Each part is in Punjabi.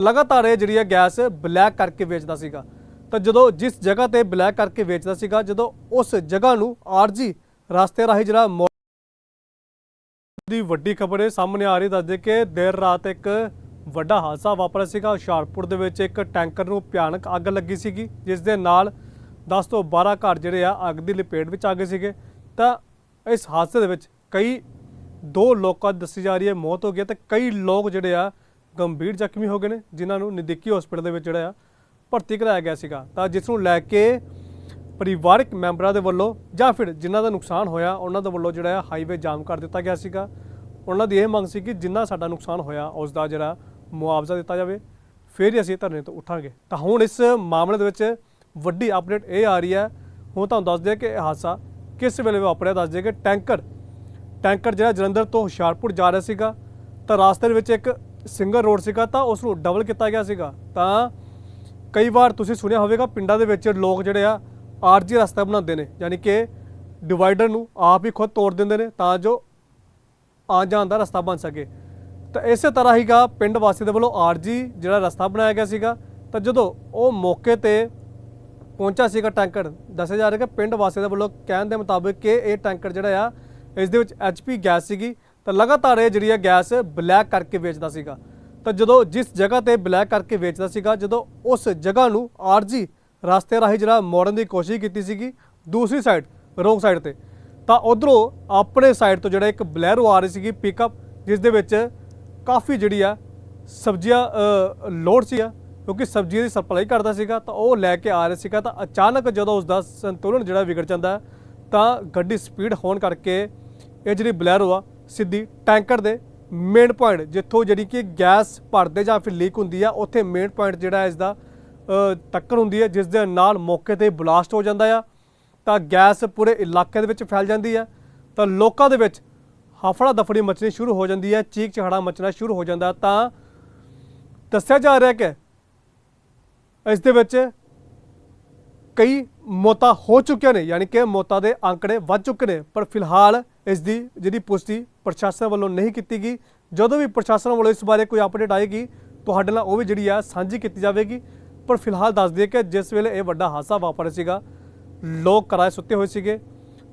ਲਗਾਤਾਰ ਇਹ ਜਿਹੜੀ ਹੈ ਗੈਸ ਬਲੈਕ ਕਰਕੇ ਵੇਚਦਾ ਸੀਗਾ। ਤਾਂ ਜਦੋਂ ਜਿਸ ਜਗ੍ਹਾ ਤੇ ਬਲੈਕ ਕਰਕੇ ਵੇਚਦਾ ਸੀਗਾ, ਜਦੋਂ ਉਸ ਜਗ੍ਹਾ ਨੂੰ ਆਰਜੀ ਰਸਤੇ ਰਾਹੀਂ ਜਿਹੜਾ ਦੀ ਵੱਡੀ ਖਬਰ ਇਹ ਸਾਹਮਣੇ ਆ ਰਹੀ ਦੱਸਦੇ ਕਿ ਦੇਰ ਰਾਤ ਇੱਕ ਵੱਡਾ ਹਾਦਸਾ ਵਾਪਰਿਆ ਸੀਗਾ। ਹੁਸ਼ਿਆਰਪੁਰ ਦੇ ਵਿੱਚ ਇੱਕ ਟੈਂਕਰ ਨੂੰ ਭਿਆਨਕ ਅੱਗ ਲੱਗੀ ਸੀਗੀ, ਜਿਸ ਦੇ ਨਾਲ 10 ਤੋਂ 12 ਘਰ ਜਿਹੜੇ ਆ ਅੱਗ ਦੀ ਲਪੇਟ ਵਿੱਚ ਆ ਗਏ ਸੀਗੇ। ਤਾਂ ਇਸ ਹਾਦਸੇ ਦੇ ਵਿੱਚ ਕਈ ਦੋ ਲੋਕਾਂ ਦੀ ਦੱਸੀ ਜਾ ਰਹੀ ਹੈ, ਮੌਤ ਹੋ ਗਈ ਹੈ ਤੇ ਕਈ ਲੋਕ ਜਿਹੜੇ ਆ ਗੰਭੀਰ ਜ਼ਖਮੀ ਹੋ ਗਏ ਨੇ, ਜਿਨ੍ਹਾਂ ਨੂੰ ਨਜ਼ਦੀਕੀ ਹਸਪੀਟਲ ਦੇ ਵਿੱਚ ਜਿਹੜਾ ਆ ਭਰਤੀ ਕਰਾਇਆ ਗਿਆ ਸੀਗਾ। ਤਾਂ ਜਿਸ ਨੂੰ ਲੈ ਕੇ ਪਰਿਵਾਰਕ ਮੈਂਬਰਾਂ ਦੇ ਵੱਲੋਂ ਜਾਂ ਫਿਰ ਜਿਨ੍ਹਾਂ ਦਾ ਨੁਕਸਾਨ ਹੋਇਆ, ਉਹਨਾਂ ਦੇ ਵੱਲੋਂ ਜਿਹੜਾ ਆ ਹਾਈਵੇ ਜਾਮ ਕਰ ਦਿੱਤਾ ਗਿਆ ਸੀਗਾ। ਉਹਨਾਂ ਦੀ ਇਹ ਮੰਗ ਸੀ ਕਿ ਜਿੰਨਾ ਸਾਡਾ ਨੁਕਸਾਨ ਹੋਇਆ, ਉਸ ਦਾ ਜਿਹੜਾ ਮੁਆਵਜ਼ਾ ਦਿੱਤਾ ਜਾਵੇ। ਫਿਰ ਹੀ ਅਸੀਂ ਧਰਨੇ ਤੋਂ ਉੱਠਾਂਗੇ। ਤਾਂ ਹੁਣ ਇਸ ਮਾਮਲੇ ਦੇ ਵਿੱਚ ਵੱਡੀ ਅਪਡੇਟ ਇਹ ਆ ਰਹੀ ਹੈ। ਹੁਣ ਤੁਹਾਨੂੰ ਦੱਸ ਦਿਆਂ ਕਿ ਇਹ ਹਾਦਸਾ ਕਿਸ ਵੇਲੇ ਵਾਪਰਿਆ, ਦੱਸ ਦਿਆਂ ਕਿ ਟੈਂਕਰ ਟੈਂਕਰ ਜਿਹੜਾ ਜਲੰਧਰ ਤੋਂ ਹੁਸ਼ਿਆਰਪੁਰ ਜਾ ਰਿਹਾ ਸੀਗਾ। ਤਾਂ ਰਾਸਤੇ ਦੇ ਵਿੱਚ ਇੱਕ ਸਿੰਗਲ ਰੋਡ ਸੀਗਾ ਤਾਂ ਉਸ ਨੂੰ ਡਬਲ ਕੀਤਾ ਗਿਆ ਸੀਗਾ। ਤਾਂ ਕਈ ਵਾਰ ਤੁਸੀਂ ਸੁਣਿਆ ਹੋਵੇਗਾ ਪਿੰਡਾਂ ਦੇ ਵਿੱਚ ਲੋਕ ਜਿਹੜੇ ਆ ਆਰਜੀ ਰਸਤਾ ਬਣਾਉਂਦੇ ਨੇ, ਯਾਨੀ ਕਿ ਡਿਵਾਈਡਰ ਨੂੰ ਆਪ ਹੀ ਖੁਦ ਤੋੜ ਦਿੰਦੇ ਨੇ ਤਾਂ ਜੋ ਆ ਜਾਣ ਦਾ ਰਸਤਾ ਬਣ ਸਕੇ। ਤਾਂ ਇਸੇ ਤਰ੍ਹਾਂ ਹੀਗਾ ਪਿੰਡ ਵਾਸੀ ਦੇ ਵੱਲੋਂ ਆਰਜੀ ਜਿਹੜਾ ਰਸਤਾ ਬਣਾਇਆ ਗਿਆ ਸੀਗਾ। ਤਾਂ ਜਦੋਂ ਉਹ ਮੌਕੇ ਤੇ ਪਹੁੰਚਾ ਸੀਗਾ ਟੈਂਕਰ, ਦੱਸਿਆ ਜਾ ਰਿਹਾ ਕਿ ਪਿੰਡ ਵਾਸੀ ਦੇ ਵੱਲੋਂ ਕਹਿਣ ਦੇ ਮੁਤਾਬਕ ਕਿ ਇਹ ਟੈਂਕਰ ਜਿਹੜਾ ਆ, ਇਸ ਦੇ ਵਿੱਚ ਐਚਪੀ ਗੈਸ ਸੀਗੀ। ਤਾਂ ਲਗਾਤਾਰ ਇਹ ਜਿਹੜੀ ਹੈ ਗੈਸ ਬਲੈਕ ਕਰਕੇ ਵੇਚਦਾ ਸੀਗਾ। ਤਾਂ ਜਦੋਂ ਜਿਸ ਜਗ੍ਹਾ ਤੇ ਬਲੈਕ ਕਰਕੇ ਵੇਚਦਾ ਸੀਗਾ ਜਦੋਂ ਉਸ ਜਗ੍ਹਾ ਨੂੰ ਆਰਜੀ ਰਸਤੇ ਰਾਹੀਂ ਜਿਹੜਾ ਮੋੜਨ ਦੀ ਕੋਸ਼ਿਸ਼ ਕੀਤੀ ਸੀਗੀ ਦੂਸਰੀ ਸਾਈਡ ਰੋਂਗ ਸਾਈਡ ਤੇ ਤਾਂ ਉਧਰੋਂ ਆਪਣੇ ਸਾਈਡ ਤੋਂ ਜਿਹੜਾ ਇੱਕ ਬਲੈਰੋ ਆ ਰਹੀ ਸੀਗੀ ਪਿਕਅਪ ਜਿਸ ਦੇ ਵਿੱਚ ਕਾਫੀ ਜਿਹੜੀ ਆ ਸਬਜ਼ੀਆਂ ਅ, ਲੋਡ ਸੀ ਆ ਕਿਉਂਕਿ ਸਬਜ਼ੀਆਂ ਦੀ ਸਪਲਾਈ ਕਰਦਾ ਸੀਗਾ ਤਾਂ ਉਹ ਲੈ ਕੇ ਆ ਰਿਹਾ ਸੀਗਾ ਤਾਂ ਅਚਾਨਕ ਜਦੋਂ ਉਸ ਦਾ ਸੰਤੁਲਨ ਜਿਹੜਾ ਵਿਗੜ ਜਾਂਦਾ ਤਾਂ ਗੱਡੀ ਸਪੀਡ ਹੋਣ ਕਰਕੇ ਇਹ ਜਿਹੜੀ ਬਲੈਰੋ ਆ ਸਿੱਧੀ ਟੈਂਕਰ ਦੇ ਮੇਨ ਪੁਆਇੰਟ ਜਿੱਥੋਂ ਜਿਹੜੀ ਕਿ ਗੈਸ ਭਰਦੇ ਜਾਂ ਫਿਰ ਲੀਕ ਹੁੰਦੀ ਆ, ਉੱਥੇ ਮੇਨ ਪੁਆਇੰਟ ਜਿਹੜਾ ਇਸ ਦਾ ਟੱਕਰ ਹੁੰਦੀ ਹੈ ਜਿਸ ਦੇ ਨਾਲ ਮੌਕੇ ਤੇ ਬਲਾਸਟ ਹੋ ਜਾਂਦਾ ਆ। ਤਾਂ ਗੈਸ ਪੂਰੇ ਇਲਾਕੇ ਦੇ ਵਿੱਚ ਫੈਲ ਜਾਂਦੀ ਹੈ ਤਾਂ ਲੋਕਾਂ ਦੇ ਵਿੱਚ ਹਫੜਾ ਦਫੜੀ ਮਚਣੀ ਸ਼ੁਰੂ ਹੋ ਜਾਂਦੀ ਹੈ ਚੀਕ ਚਿਹਾੜਾ ਮਚਣਾ ਸ਼ੁਰੂ ਹੋ ਜਾਂਦਾ। ਤਾਂ ਦੱਸਿਆ ਜਾ ਰਿਹਾ ਕਿ ਇਸ ਦੇ ਵਿੱਚ ਕਈ ਮੌਤਾਂ ਹੋ ਚੁੱਕੀਆਂ ਨੇ, ਯਾਨੀ ਕਿ ਮੌਤਾਂ ਦੇ ਅੰਕੜੇ ਵੱਧ ਚੁੱਕੇ ਨੇ। ਪਰ ਫਿਲਹਾਲ ਇਸ ਦੀ ਜਿਹੜੀ ਪੁਸ਼ਟੀ ਪ੍ਰਸ਼ਾਸਨ ਵੱਲੋਂ ਨਹੀਂ ਕੀਤੀ ਗਈ, ਜਦੋਂ ਵੀ ਪ੍ਰਸ਼ਾਸਨ ਵੱਲੋਂ ਇਸ ਬਾਰੇ ਕੋਈ ਅਪਡੇਟ ਆਏਗੀ, ਤੁਹਾਡੇ ਨਾਲ ਉਹ ਵੀ ਜਿਹੜੀ ਆ ਸਾਂਝੀ ਕੀਤੀ ਜਾਵੇਗੀ। ਪਰ ਫਿਲਹਾਲ ਦੱਸ ਦਈਏ ਕਿ ਜਿਸ ਵੇਲੇ ਇਹ ਵੱਡਾ ਹਾਦਸਾ ਵਾਪਰਿਆ ਸੀਗਾ, ਲੋਕ ਕਿਰਾਏ ਸੁੱਤੇ ਹੋਏ ਸੀਗੇ,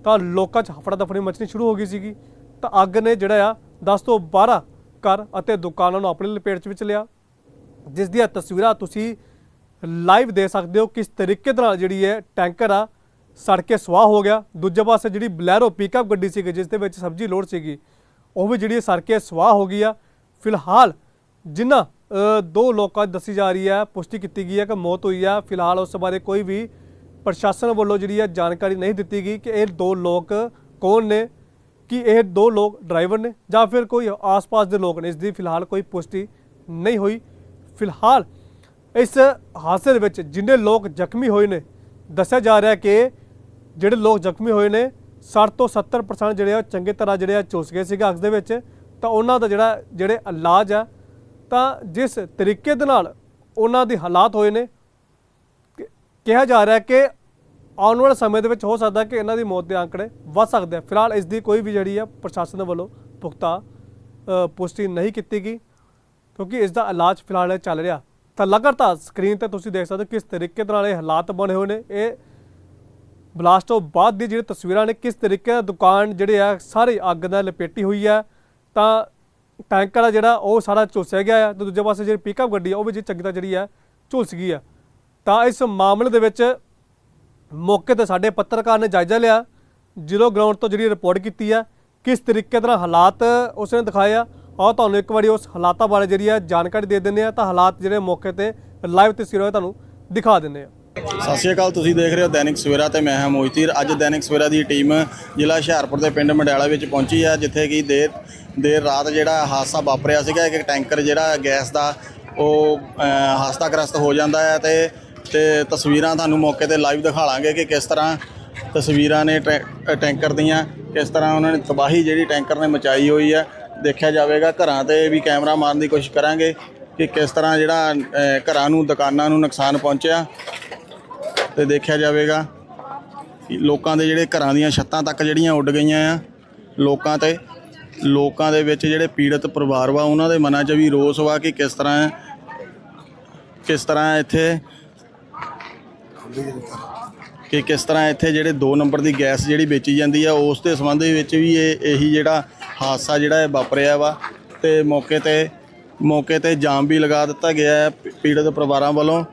ਤਾਂ ਲੋਕਾਂ 'ਚ ਹਫੜਾ ਦਫੜੀ ਮਚਣੀ ਸ਼ੁਰੂ ਹੋ ਗਈ ਸੀਗੀ। ਤਾਂ ਅੱਗ ਨੇ ਜਿਹੜਾ ਆ 10 ਤੋਂ 12 ਘਰ ਅਤੇ ਦੁਕਾਨਾਂ ਨੂੰ ਆਪਣੀ ਲਪੇਟ ਵਿੱਚ ਲਿਆ। ਜਿਸ ਦੀਆਂ ਤਸਵੀਰਾਂ ਤੁਸੀਂ ਲਾਈਵ ਦੇ ਸਕਦੇ ਹੋ, ਕਿਸ ਤਰੀਕੇ ਦੇ ਨਾਲ ਜਿਹੜੀ ਹੈ ਟੈਂਕਰ ਆ ਸੜ ਕੇ ਸਵਾਹ ਹੋ ਗਿਆ। ਦੂਜੇ ਪਾਸੇ ਜਿਹੜੀ ਬਲੈਰੋ ਪਿਕਅਪ ਗੱਡੀ ਸੀਗੀ, ਜਿਸ ਦੇ ਵਿੱਚ ਸਬਜ਼ੀ ਲੋਡ ਸੀਗੀ, ਉਹ ਵੀ ਜਿਹੜੀ ਸੜ ਕੇ ਸਵਾਹ ਹੋ ਗਈ ਆ। ਫਿਲਹਾਲ ਜਿਨ੍ਹਾਂ ਦੋ ਲੋਕਾਂ ਦੀ ਦੱਸੀ ਜਾ ਰਹੀ ਹੈ, ਪੁਸ਼ਟੀ ਕੀਤੀ ਗਈ ਹੈ ਕਿ ਮੌਤ ਹੋਈ ਆ। ਫਿਲਹਾਲ ਉਸ ਬਾਰੇ ਕੋਈ ਵੀ ਪ੍ਰਸ਼ਾਸਨ ਵੱਲੋਂ ਜਿਹੜੀ ਹੈ ਜਾਣਕਾਰੀ ਨਹੀਂ ਦਿੱਤੀ ਗਈ ਕਿ ਇਹ ਦੋ ਲੋਕ ਕੌਣ ਨੇ, ਕਿ ਇਹ ਦੋ ਲੋਕ ਡਰਾਈਵਰ ਨੇ ਜਾਂ ਫਿਰ ਕੋਈ ਆਸ-ਪਾਸ ਦੇ ਲੋਕ ਨੇ। ਇਸ ਦੀ ਫਿਲਹਾਲ ਕੋਈ ਪੁਸ਼ਟੀ ਨਹੀਂ ਹੋਈ। ਫਿਲਹਾਲ ਇਸ ਹਾਦਸੇ ਦੇ ਵਿੱਚ ਜਿੰਨੇ ਲੋਕ ਜ਼ਖਮੀ ਹੋਏ ਨੇ, ਦੱਸਿਆ ਜਾ ਰਿਹਾ ਕਿ ਜਿਹੜੇ ਲੋਕ ਜ਼ਖਮੀ ਹੋਏ ਨੇ 60 ਤੋਂ 70% ਜਿਹੜੇ ਆ ਉਹ ਚੰਗੇ ਤਰ੍ਹਾਂ ਜਿਹੜੇ ਆ ਚੁੱਸ ਗਏ ਸੀਗੇ ਅੱਗ ਦੇ ਵਿੱਚ। ਤਾਂ ਉਹਨਾਂ ਦਾ ਜਿਹੜਾ, ਜਿਹੜੇ ਇਲਾਜ ਆ, ਤਾਂ ਜਿਸ ਤਰੀਕੇ ਦੇ ਨਾਲ ਉਹਨਾਂ ਦੇ ਹਾਲਾਤ ਹੋਏ ਨੇ ਕਿਹਾ ਜਾ ਰਿਹਾ ਕਿ ਆਉਣ ਵਾਲੇ ਸਮੇਂ ਦੇ ਵਿੱਚ ਹੋ ਸਕਦਾ ਕਿ ਇਹਨਾਂ ਦੀ ਮੌਤ ਦੇ ਅੰਕੜੇ ਵੱਧ ਸਕਦੇ ਆ। ਫਿਲਹਾਲ ਇਸ ਦੀ ਕੋਈ ਵੀ ਜਿਹੜੀ ਆ ਪ੍ਰਸ਼ਾਸਨ ਵੱਲੋਂ ਪੁਖਤਾ ਪੁਸ਼ਟੀ ਨਹੀਂ ਕੀਤੀ ਗਈ, ਕਿਉਂਕਿ ਇਸ ਦਾ ਇਲਾਜ ਫਿਲਹਾਲ ਚੱਲ ਰਿਹਾ। ਤਾਂ ਲਗਾਤਾਰ ਸਕਰੀਨ ਤੇ ਤੁਸੀਂ ਦੇਖ ਸਕਦੇ ਹੋ ਕਿਸ ਤਰੀਕੇ ਦੇ ਨਾਲ ਇਹ ਹਾਲਾਤ ਬਣੇ ਹੋਏ ਨੇ। ਇਹ ਬਲਾਸਟ ਤੋਂ ਬਾਅਦ ਦੀ ਜਿਹੜੀ ਤਸਵੀਰਾਂ ਨੇ, ਕਿਸ ਤਰੀਕੇ ਨਾਲ ਦੁਕਾਨ ਜਿਹੜੇ ਆ, ਸਾਰੇ ਅੱਗ ਨਾਲ ਲਪੇਟੀ ਹੋਈ ਆ, ਤਾਂ ਟੈਂਕਰ ਆ ਜਿਹੜਾ, ਉਹ ਸਾਰਾ ਝੁਲਸਿਆ ਗਿਆ ਆ ਤੇ ਦੂਜੇ ਪਾਸੇ ਜਿਹੜੀ ਪਿਕਅਪ ਗੱਡੀ ਆ, ਉਹ ਵੀ ਜੀ ਚੰਗੀ ਤਰ੍ਹਾਂ ਜਿਹੜੀ ਆ, ਝੁਲਸ ਗਈ ਆ। ਤਾਂ ਇਸ ਮਾਮਲੇ ਦੇ ਵਿੱਚ ਮੌਕੇ ਤੇ ਸਾਡੇ ਪੱਤਰਕਾਰ ਨੇ ਜਾਇਜ਼ਾ ਲਿਆ ਜ਼ੀਰੋ ਗਰਾਊਂਡ ਤੋਂ ਜਿਹੜੀ ਰਿਪੋਰਟ ਕੀਤੀ ਆ, ਕਿਸ ਤਰੀਕੇ ਦੇ ਨਾਲ ਹਾਲਾਤ ਉਸਨੇ ਦਿਖਾਏ ਆ। ਆਓ ਤੁਹਾਨੂੰ ਇੱਕ ਵਾਰੀ ਉਸ ਹਾਲਾਤਾਂ ਬਾਰੇ ਜਿਹੜੀ ਆ ਜਾਣਕਾਰੀ ਦੇ ਦਿੰਦੇ ਆ, ਤਾਂ ਹਾਲਾਤ ਜਿਹੜੇ ਮੌਕੇ ਤੇ ਲਾਈਵ ਤਸਵੀਰਾਂ ਤੁਹਾਨੂੰ ਦਿਖਾ ਦਿੰਦੇ ਆ। ਸਤਿ ਸ਼੍ਰੀ ਅਕਾਲ ਤੁਸੀਂ ਦੇਖ ਰਹੇ ਹੋ ਦੈਨਿਕ ਸਵੇਰਾ ਤੇ ਮੈਂ ਹਾਂ ਮੋਹਿਤੀਰ। ਅੱਜ ਦੈਨਿਕ ਸਵੇਰਾ ਦੀ ਟੀਮ ਜ਼ਿਲ੍ਹਾ ਹੁਸ਼ਿਆਰਪੁਰ ਦੇ ਪਿੰਡ ਮੰਡਿਆਲਾ ਵਿੱਚ ਪਹੁੰਚੀ ਆ ਜਿੱਥੇ ਕਿ ਦੇਰ ਦੇਰ ਰਾਤ ਜਿਹੜਾ ਹਾਦਸਾ ਵਾਪਰਿਆ ਸੀਗਾ ਇੱਕ ਟੈਂਕਰ ਜਿਹੜਾ ਗੈਸ ਦਾ ਉਹ ਅ, ਹਾਦਸਾਗ੍ਰਸਤ ਹੋ ਜਾਂਦਾ ਹੈ ਤੇ ਤੇ ਤਸਵੀਰਾਂ ਤੁਹਾਨੂੰ ਮੌਕੇ ਤੇ ਲਾਈਵ ਦਿਖਾ ਲਾਂਗੇ ਕਿ ਕਿਸ ਤਰ੍ਹਾਂ ਤਸਵੀਰਾਂ ਨੇ ਟੈ- ਟੈਂਕਰ ਦੀਆਂ ਕਿਸ ਤਰ੍ਹਾਂ ਉਹਨਾਂ ਨੇ ਤਬਾਹੀ ਜਿਹੜੀ ਟੈਂਕਰ ਨੇ ਮਚਾਈ ਹੋਈ ਹੈ ਦੇਖਿਆ ਜਾਵੇਗਾ। ਘਰਾਂ ਤੇ ਵੀ ਕੈਮਰਾ ਮਾਰਨ ਦੀ ਕੋਸ਼ਿਸ਼ ਕਰਾਂਗੇ ਕਿ ਕਿਸ ਤਰ੍ਹਾਂ ਜਿਹੜਾ ਘਰਾਂ ਨੂੰ ਦੁਕਾਨਾਂ ਨੂੰ ਨੁਕਸਾਨ ਪਹੁੰਚਿਆ। ਤੇ ਦੇਖਿਆ ਜਾਵੇਗਾ ਕਿ ਲੋਕਾਂ ਦੇ ਜਿਹੜੇ ਘਰਾਂ ਦੀਆਂ ਛੱਤਾਂ ਤੱਕ ਜਿਹੜੀਆਂ ਉੱਡ ਗਈਆਂ ਆ, ਲੋਕਾਂ ਤੇ, ਲੋਕਾਂ ਦੇ ਵਿੱਚ ਜਿਹੜੇ ਪੀੜਤ ਪਰਿਵਾਰ ਵਾ, ਉਹਨਾਂ ਦੇ ਮਨਾਂ 'ਚ ਵੀ ਰੋਸ ਵਾ ਕਿ ਕਿਸ ਤਰ੍ਹਾਂ ਕਿਸ ਤਰ੍ਹਾਂ ਇੱਥੇ ਕਿ ਕਿਸ ਤਰ੍ਹਾਂ ਇੱਥੇ ਜਿਹੜੇ 2 ਨੰਬਰ ਦੀ ਗੈਸ ਜਿਹੜੀ ਵੇਚੀ ਜਾਂਦੀ ਆ, ਉਸ ਦੇ ਸੰਬੰਧ ਵਿੱਚ ਵੀ ਇਹ, ਇਹੀ ਜਿਹੜਾ ਹਾਦਸਾ ਜਿਹੜਾ ਇਹ ਵਾਪਰਿਆ ਵਾ ਤੇ ਮੌਕੇ ਤੇ ਮੌਕੇ ਤੇ ਜਾਮ ਵੀ ਲਗਾ ਦਿੱਤਾ ਗਿਆ ਹੈ ਪੀੜਤ ਪਰਿਵਾਰਾਂ ਵੱਲੋਂ।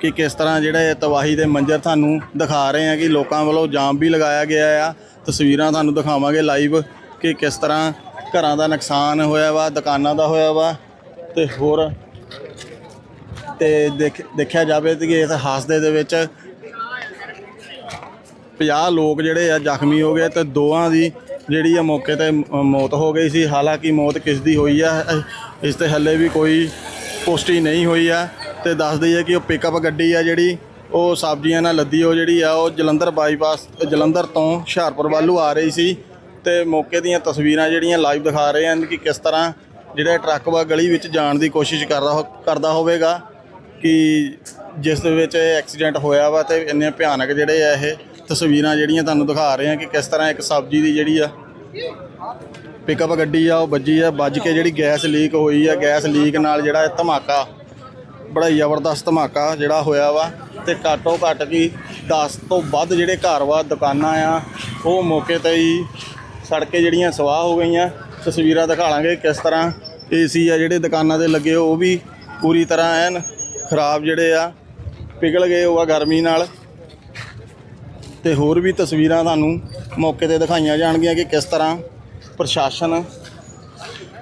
ਕਿ ਕਿਸ ਤਰ੍ਹਾਂ ਜਿਹੜੇ ਤਬਾਹੀ ਦੇ ਮੰਜ਼ਰ ਤੁਹਾਨੂੰ ਦਿਖਾ ਰਹੇ ਆ ਕਿ ਲੋਕਾਂ ਵੱਲੋਂ ਜਾਮ ਵੀ ਲਗਾਇਆ ਗਿਆ ਆ। ਤਸਵੀਰਾਂ ਤੁਹਾਨੂੰ ਦਿਖਾਵਾਂਗੇ ਲਾਈਵ ਕਿ ਕਿਸ ਤਰ੍ਹਾਂ ਘਰਾਂ ਦਾ ਨੁਕਸਾਨ ਹੋਇਆ ਵਾ, ਦੁਕਾਨਾਂ ਦਾ ਹੋਇਆ ਵਾ ਤੇ ਹੋਰ ਤੇ ਦੇਖ, ਦੇਖਿਆ ਜਾਵੇ ਕਿ ਇਸ ਹਾਦਸੇ ਦੇ ਵਿੱਚ 50 ਲੋਕ ਜਿਹੜੇ ਆ ਜ਼ਖਮੀ ਹੋ ਗਏ ਤੇ ਦੋਆਂ ਦੀ ਜਿਹੜੀ ਆ ਮੌਕੇ ਤੇ ਮੌਤ ਹੋ ਗਈ ਸੀ। ਹਾਲਾਂਕਿ ਮੌਤ ਕਿਸ ਦੀ ਹੋਈ ਆ, ਇਸ ਤੇ ਹੱਲੇ ਵੀ ਕੋਈ ਪੁਸ਼ਟੀ ਨਹੀਂ ਹੋਈ ਆ। ਤੇ ਦੱਸ ਦਈਏ ਕਿ ਉਹ ਪਿਕਅਪ ਗੱਡੀ ਆ ਜਿਹੜੀ, ਉਹ ਸਬਜ਼ੀਆਂ ਨਾਲ ਲੱਦੀ ਉਹ ਜਿਹੜੀ ਆ, ਉਹ ਜਲੰਧਰ ਬਾਈਪਾਸ ਜਲੰਧਰ ਤੋਂ ਹੁਸ਼ਿਆਰਪੁਰ ਵੱਲੋਂ ਆ ਰਹੀ ਸੀ ਤੇ ਮੌਕੇ ਦੀਆਂ ਤਸਵੀਰਾਂ ਜਿਹੜੀਆਂ ਲਾਈਵ ਦਿਖਾ ਰਹੇ ਹਨ ਕਿ ਕਿਸ ਤਰ੍ਹਾਂ ਜਿਹੜਾ ਟਰੱਕ ਵਾ ਗਲੀ ਵਿੱਚ ਜਾਣ ਦੀ ਕੋਸ਼ਿਸ਼ ਕਰਦਾ ਹੋ- ਕਰਦਾ ਹੋਵੇਗਾ ਕਿ ਜਿਸ ਦੇ ਵਿੱਚ ਇਹ ਐਕਸੀਡੈਂਟ ਹੋਇਆ ਵਾ ਤੇ ਇੰਨੇ ਭਿਆਨਕ ਜਿਹੜੇ ਆ ਇਹ ਤਸਵੀਰਾਂ ਜਿਹੜੀਆਂ ਤੁਹਾਨੂੰ ਦਿਖਾ ਰਹੇ ਆ ਕਿ ਕਿਸ ਤਰ੍ਹਾਂ ਇੱਕ ਸਬਜ਼ੀ ਦੀ ਜਿਹੜੀ ਆ ਪਿਕਅਪ ਗੱਡੀ ਆ, ਉਹ ਵੱਜੀ ਆ, ਵੱਜ ਕੇ ਜਿਹੜੀ ਗੈਸ ਲੀਕ ਹੋਈ ਆ ਗੈਸ ਲੀਕ ਨਾਲ ਜਿਹੜਾ ਧਮਾਕਾ ਬੜਾ ਜ਼ਬਰਦਸਤ ਧਮਾਕਾ ਜਿਹੜਾ ਹੋਇਆ ਵਾ ਤੇ ਘੱਟੋ ਘੱਟ ਵੀ 10 ਤੋਂ ਵੱਧ ਜਿਹੜੇ ਘਰ ਵਾ, ਦੁਕਾਨਾਂ ਆ, ਉਹ ਮੌਕੇ ਤੇ ਹੀ ਸੜ ਜਿਹੜੀਆਂ ਸਵਾਹ ਹੋ ਗਈਆਂ। ਤਸਵੀਰਾਂ ਦਿਖਾ ਲਾਂਗੇ ਕਿਸ ਤਰ੍ਹਾਂ ਏਸੀ ਆ ਜਿਹੜੇ ਦੁਕਾਨਾਂ 'ਤੇ ਲੱਗੇ, ਉਹ ਵੀ ਪੂਰੀ ਤਰ੍ਹਾਂ ਐਨ ਖਰਾਬ ਜਿਹੜੇ ਆ, ਪਿਘਲ ਗਏ ਉਹ ਆ ਗਰਮੀ ਨਾਲ। ਤੇ ਹੋਰ ਵੀ ਤਸਵੀਰਾਂ ਤੁਹਾਨੂੰ ਮੌਕੇ ਤੇ ਦਿਖਾਈਆਂ ਜਾਣਗੀਆਂ ਕਿ ਕਿਸ ਤਰ੍ਹਾਂ ਪ੍ਰਸ਼ਾਸਨ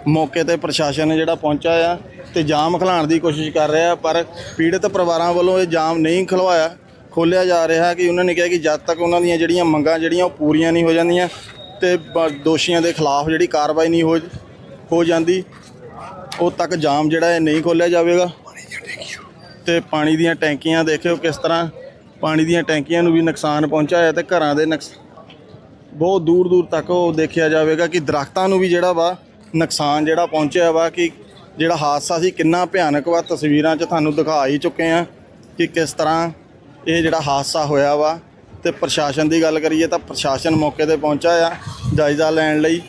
ਮੌਕੇ ਤੇ ਪ੍ਰਸ਼ਾਸਨ ਜਿਹੜਾ ਪਹੁੰਚਾ ਆ ਤੇ ਜਾਮ ਖਿਲਾਉਣ ਦੀ ਕੋਸ਼ਿਸ਼ ਕਰ ਰਿਹਾ, ਪਰ ਪੀੜਤ ਪਰਿਵਾਰਾਂ ਵੱਲੋਂ ਇਹ ਜਾਮ ਨਹੀਂ ਖਲਵਾਇਆ ਖੋਲਿਆ ਜਾ ਰਿਹਾ ਕਿ ਉਹਨਾਂ ਨੇ ਕਿਹਾ ਕਿ ਜਦ ਤੱਕ ਉਹਨਾਂ ਦੀਆਂ ਜਿਹੜੀਆਂ ਮੰਗਾਂ ਜਿਹੜੀਆਂ ਉਹ ਪੂਰੀਆਂ ਨਹੀਂ ਹੋ ਜਾਂਦੀਆਂ ਤੇ ਬ- ਦੋਸ਼ੀਆਂ ਦੇ ਖਿਲਾਫ ਜਿਹੜੀ ਕਾਰਵਾਈ ਨਹੀਂ ਹੋ ਹੋ ਜਾਂਦੀ ਉਦ ਤੱਕ ਜਾਮ ਜਿਹੜਾ ਇਹ ਨਹੀਂ ਖੋਲਿਆ ਜਾਵੇਗਾ। ਤੇ ਪਾਣੀ ਦੀਆਂ ਟੈਂਕੀਆਂ ਦੇਖਿਓ ਕਿਸ ਤਰ੍ਹਾਂ ਪਾਣੀ ਦੀਆਂ ਟੈਂਕੀਆਂ ਨੂੰ ਵੀ ਨੁਕਸਾਨ ਪਹੁੰਚਾ ਹੈ ਤੇ ਘਰਾਂ ਦੇ ਨੁਕਸ, ਬਹੁਤ ਦੂਰ ਦੂਰ ਤੱਕ ਉਹ ਦੇਖਿਆ ਜਾਵੇਗਾ ਕਿ ਦਰਖਤਾਂ ਨੂੰ ਵੀ ਜਿਹੜਾ ਵਾ ਨੁਕਸਾਨ ਜਿਹੜਾ ਪਹੁੰਚਿਆ ਵਾ ਕਿ ਜਿਹੜਾ ਹਾਦਸਾ ਸੀ, ਕਿੰਨਾ ਭਿਆਨਕ ਵਾ, ਤਸਵੀਰਾਂ 'ਚ ਤੁਹਾਨੂੰ ਦਿਖਾ ਹੀ ਚੁੱਕੇ ਆ ਕਿ ਕਿਸ ਤਰ੍ਹਾਂ ਇਹ ਜਿਹੜਾ ਹਾਦਸਾ ਹੋਇਆ ਵਾ। ਤੇ ਪ੍ਰਸ਼ਾਸਨ ਦੀ ਗੱਲ ਕਰੀਏ ਤਾਂ ਪ੍ਰਸ਼ਾਸਨ ਮੌਕੇ ਤੇ ਪਹੁੰਚਾ ਆ ਜਾਇਜ਼ਾ ਲੈਣ ਲਈ।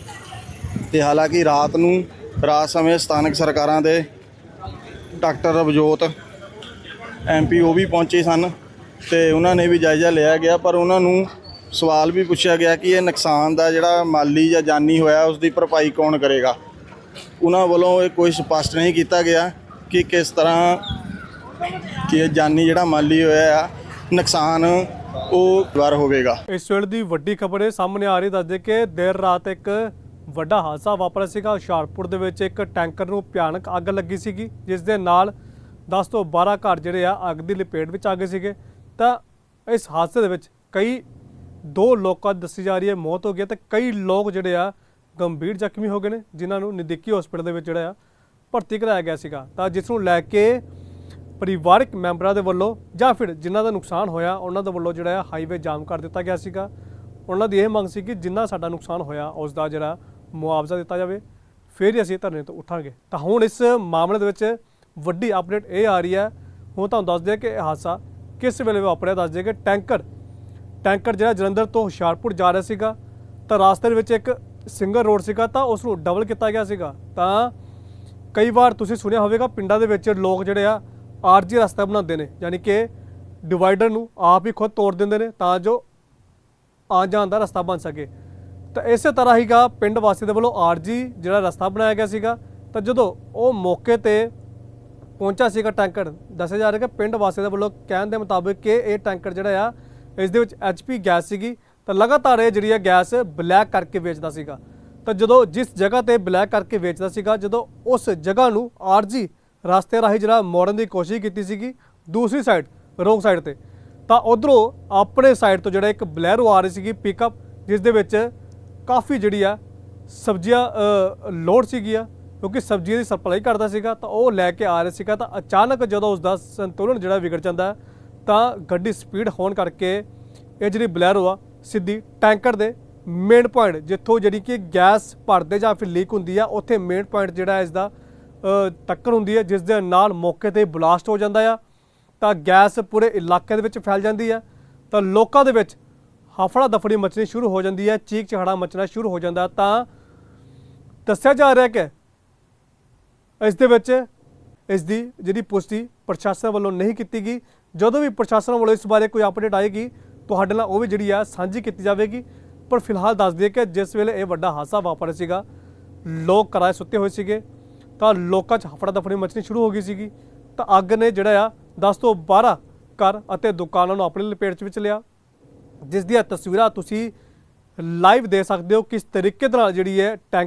ਤੇ ਹਾਲਾਂਕਿ ਰਾਤ ਨੂੰ, ਰਾਤ ਸਮੇਂ ਸਥਾਨਕ ਸਰਕਾਰਾਂ ਦੇ ਡਾਕਟਰ ਰਵਜੋਤ ਐਮਪੀ ਉਹ ਵੀ ਪਹੁੰਚੇ ਸਨ ਤੇ ਉਹਨਾਂ ਨੇ ਵੀ ਜਾਇਜ਼ਾ ਲਿਆ ਗਿਆ, ਪਰ ਉਹਨਾਂ ਨੂੰ ਸਵਾਲ ਵੀ ਪੁੱਛਿਆ ਗਿਆ ਕਿ ਇਹ ਨੁਕਸਾਨ ਦਾ ਜਿਹੜਾ ਮਾਲੀ ਜਾਂ ਜਾਨੀ ਹੋਇਆ ਉਸ ਦੀ ਭਰਪਾਈ ਕੌਣ ਕਰੇਗਾ। ਉਹਨਾਂ ਵੱਲੋਂ ਇਹ ਕੋਈ ਸਪਸ਼ਟ ਨਹੀਂ ਕੀਤਾ ਗਿਆ ਕਿ ਕਿਸ ਤਰ੍ਹਾਂ ਕਿ ਇਹ ਜਾਨੀ ਜਿਹੜਾ ਮਾਲੀ ਹੋਇਆ ਆ, ਨੁਕਸਾਨ ਉਹ ਵਾਰ ਹੋਵੇਗਾ। ਇਸ ਵੇਲੇ ਦੀ ਵੱਡੀ ਖਬਰ ਇਹ ਸਾਹਮਣੇ ਆ ਰਹੀ, ਦੱਸਦੇ ਕਿ ਦੇਰ ਰਾਤ ਇੱਕ ਵੱਡਾ ਹਾਦਸਾ ਵਾਪਰਿਆ ਸੀਗਾ। ਹੁਸ਼ਿਆਰਪੁਰ ਦੇ ਵਿੱਚ ਇੱਕ ਟੈਂਕਰ ਨੂੰ ਭਿਆਨਕ ਅੱਗ ਲੱਗੀ ਸੀਗੀ, ਜਿਸ ਦੇ ਨਾਲ 10 ਤੋਂ 12 ਘਰ ਜਿਹੜੇ ਆ, ਅੱਗ ਦੀ ਲਪੇਟ ਵਿੱਚ ਆ ਗਏ ਸੀਗੇ। ਤਾਂ ਇਸ ਹਾਦਸੇ ਦੇ ਵਿੱਚ ਕਈ ਦੋ ਲੋਕਾਂ ਦੀ ਦੱਸੀ ਜਾ ਰਹੀ ਹੈ, ਮੌਤ ਹੋ ਗਈ ਹੈ ਤੇ ਕਈ ਲੋਕ ਜਿਹੜੇ ਆ ਗੰਭੀਰ ਜ਼ਖਮੀ ਹੋ ਗਏ ਨੇ, ਜਿਨ੍ਹਾਂ ਨੂੰ ਨਦੀਕੀ ਹਸਪੀਟਲ ਦੇ ਵਿੱਚ ਜਿਹੜਾ ਆ ਭਰਤੀ ਕਰਾਇਆ ਗਿਆ ਸੀਗਾ। ਤਾਂ ਜਿਸ ਨੂੰ ਲੈ ਕੇ ਪਰਿਵਾਰਕ ਮੈਂਬਰਾਂ ਦੇ ਵੱਲੋਂ ਜਾਂ ਫਿਰ ਜਿਨ੍ਹਾਂ ਦਾ ਨੁਕਸਾਨ ਹੋਇਆ, ਉਹਨਾਂ ਦੇ ਵੱਲੋਂ ਜਿਹੜਾ ਹੈ ਹਾਈਵੇ ਜਾਮ ਕਰ ਦਿੱਤਾ ਗਿਆ ਸੀਗਾ। ਉਹਨਾਂ ਦੀ ਇਹ ਮੰਗ ਸੀ ਕਿ ਜਿੰਨਾ ਸਾਡਾ ਨੁਕਸਾਨ ਹੋਇਆ, ਉਸ ਦਾ ਜਿਹੜਾ ਮੁਆਵਜ਼ਾ ਦਿੱਤਾ ਜਾਵੇ। ਫਿਰ ਹੀ ਅਸੀਂ ਧਰਨੇ ਤੋਂ ਉੱਠਾਂਗੇ। ਤਾਂ ਹੁਣ ਇਸ ਮਾਮਲੇ ਦੇ ਵਿੱਚ ਵੱਡੀ ਅਪਡੇਟ ਇਹ ਆ ਰਹੀ ਹੈ। ਹੁਣ ਤੁਹਾਨੂੰ ਦੱਸ ਦਿਆਂ ਕਿ ਇਹ ਹਾਦਸਾ ਕਿਸ ਵੇਲੇ ਵਾਪਰਿਆ, ਦੱਸ ਦਿਆਂ ਕਿ ਟੈਂਕਰ ਟੈਂਕਰ ਜਿਹੜਾ ਜਲੰਧਰ ਤੋਂ ਹੁਸ਼ਿਆਰਪੁਰ ਜਾ ਰਿਹਾ ਸੀਗਾ। ਤਾਂ ਰਾਸਤੇ ਦੇ ਵਿੱਚ ਇੱਕ ਸਿੰਗਲ ਰੋਡ ਸੀਗਾ ਤਾਂ ਉਸ ਨੂੰ ਡਬਲ ਕੀਤਾ ਗਿਆ ਸੀਗਾ। ਤਾਂ ਕਈ ਵਾਰ ਤੁਸੀਂ ਸੁਣਿਆ ਹੋਵੇਗਾ, ਪਿੰਡਾਂ ਦੇ ਵਿੱਚ ਲੋਕ ਜਿਹੜੇ ਆ, ਆਰਜੀ ਰਸਤਾ ਬਣਾਉਂਦੇ ਨੇ, ਯਾਨੀ ਕਿ ਡਿਵਾਈਡਰ ਨੂੰ ਆਪ ਹੀ ਖੁਦ ਤੋੜ ਦਿੰਦੇ ਨੇ ਤਾਂ ਜੋ ਆਉਣ ਜਾਣ ਦਾ ਰਸਤਾ ਬਣ ਸਕੇ। ਤਾਂ ਇਸੇ ਤਰ੍ਹਾਂ ਹੀਗਾ ਪਿੰਡ ਵਾਸੀ ਦੇ ਵੱਲੋਂ ਆਰਜੀ ਜਿਹੜਾ ਰਸਤਾ ਬਣਾਇਆ ਗਿਆ ਸੀਗਾ। ਤਾਂ ਜਦੋਂ ਉਹ ਮੌਕੇ ਤੇ ਪਹੁੰਚਾ ਸੀਗਾ ਟੈਂਕਰ, ਦੱਸਿਆ ਜਾ ਰਿਹਾ ਕਿ ਪਿੰਡ ਵਾਸੀ ਦੇ ਵੱਲੋਂ ਕਹਿਣ ਦੇ ਮੁਤਾਬਕ ਕਿ ਇਹ ਟੈਂਕਰ ਜਿਹੜਾ ਆ, ਇਸ ਦੇ ਵਿੱਚ ਐਚਪੀ ਗੈਸ ਸੀਗੀ। ਤਾਂ ਲਗਾਤਾਰ ਇਹ ਜਿਹੜੀ ਆ ਗੈਸ ਬਲੈਕ ਕਰਕੇ ਵੇਚਦਾ ਸੀਗਾ। ਤਾਂ ਜਦੋਂ ਜਿਸ ਜਗ੍ਹਾ ਤੇ ਬਲੈਕ ਕਰਕੇ ਵੇਚਦਾ ਸੀਗਾ ਜਦੋਂ ਉਸ ਜਗ੍ਹਾ ਨੂੰ ਆਰਜੀ ਰਸਤੇ ਰਾਹੀਂ ਜਿਹੜਾ ਮੋੜਨ ਦੀ ਕੋਸ਼ਿਸ਼ ਕੀਤੀ ਸੀਗੀ ਦੂਸਰੀ ਸਾਈਡ ਰੋਂਗ ਸਾਈਡ ਤੇ ਤਾਂ ਉਧਰੋਂ ਆਪਣੇ ਸਾਈਡ ਤੋਂ ਜਿਹੜਾ ਇੱਕ ਬਲੈਰੋ ਆ ਰਹੀ ਸੀਗੀ ਪਿਕਅਪ ਜਿਸ ਦੇ ਵਿੱਚ ਕਾਫੀ ਜਿਹੜੀ ਆ ਸਬਜ਼ੀਆਂ ਅ, ਲੋਡ ਸੀਗੀ ਆ ਕਿਉਂਕਿ ਸਬਜ਼ੀਆਂ ਦੀ ਸਪਲਾਈ ਕਰਦਾ ਸੀਗਾ ਤਾਂ ਉਹ ਲੈ ਕੇ ਆ ਰਿਹਾ ਸੀਗਾ ਤਾਂ ਅਚਾਨਕ ਜਦੋਂ ਉਸ ਦਾ ਸੰਤੁਲਨ ਜਿਹੜਾ ਵਿਗੜ ਜਾਂਦਾ ਤਾਂ ਗੱਡੀ ਸਪੀਡ ਹੋਣ ਕਰਕੇ ਇਹ ਜਿਹੜੀ ਬਲੈਰੋ ਆ ਸਿੱਧੀ ਟੈਂਕਰ ਦੇ ਮੇਨ ਪੁਆਇੰਟ ਜਿੱਥੋਂ ਜਿਹੜੀ ਕਿ ਗੈਸ ਭਰਦੇ ਜਾਂ ਫਿਰ ਲੀਕ ਹੁੰਦੀ ਆ, ਉੱਥੇ ਮੇਨ ਪੁਆਇੰਟ ਜਿਹੜਾ ਇਸ ਦਾ ਟੱਕਰ ਹੁੰਦੀ ਹੈ ਜਿਸ ਦੇ ਨਾਲ ਮੌਕੇ ਤੇ ਬਲਾਸਟ ਹੋ ਜਾਂਦਾ ਆ। ਤਾਂ ਗੈਸ ਪੂਰੇ ਇਲਾਕੇ ਦੇ ਵਿੱਚ ਫੈਲ ਜਾਂਦੀ ਹੈ ਤਾਂ ਲੋਕਾਂ ਦੇ ਵਿੱਚ ਹਫੜਾ ਦਫੜੀ ਮਚਣੀ ਸ਼ੁਰੂ ਹੋ ਜਾਂਦੀ ਹੈ ਚੀਕ ਚਿਹਾੜਾ ਮਚਣਾ ਸ਼ੁਰੂ ਹੋ ਜਾਂਦਾ। ਤਾਂ ਦੱਸਿਆ ਜਾ ਰਿਹਾ ਕਿ ਇਸ ਦੇ ਵਿੱਚ ਇਸ ਦੀ ਜਿਹੜੀ ਪੁਸ਼ਟੀ ਪ੍ਰਸ਼ਾਸਨ ਵੱਲੋਂ ਨਹੀਂ ਕੀਤੀ ਗਈ। ਜਦੋਂ ਵੀ ਪ੍ਰਸ਼ਾਸਨ ਵੱਲੋਂ ਇਸ ਬਾਰੇ ਕੋਈ ਅਪਡੇਟ ਆਏਗੀ ਤੁਹਾਡੇ ਨਾਲ ਉਹ ਵੀ ਜਿਹੜੀ ਆ ਸਾਂਝੀ ਕੀਤੀ ਜਾਵੇਗੀ। ਪਰ ਫਿਲਹਾਲ ਦੱਸ ਦਈਏ ਕਿ ਜਿਸ ਵੇਲੇ ਇਹ ਵੱਡਾ ਹਾਦਸਾ ਵਾਪਰਿਆ ਸੀਗਾ, ਲੋਕ ਕਿਰਾਏ ਸੁੱਤੇ ਹੋਏ ਸੀਗੇ, ਤਾਂ ਲੋਕਾਂ 'ਚ ਹਫੜਾ ਦਫੜੀ ਮਚਣੀ ਸ਼ੁਰੂ ਹੋ ਗਈ ਸੀਗੀ। ਤਾਂ ਅੱਗ ਨੇ ਜਿਹੜਾ ਆ 10 ਤੋਂ 12 ਘਰ ਅਤੇ ਦੁਕਾਨਾਂ ਨੂੰ ਆਪਣੀ ਲਪੇਟ 'ਚ ਵਿੱਚ ਲਿਆ। ਜਿਸ ਦੀਆਂ ਤਸਵੀਰਾਂ ਤੁਸੀਂ ਲਾਈਵ ਦੇ ਸਕਦੇ ਹੋ, ਕਿਸ ਤਰੀਕੇ ਦੇ ਨਾਲ ਜਿਹੜੀ ਹੈ ਟੈਂਕ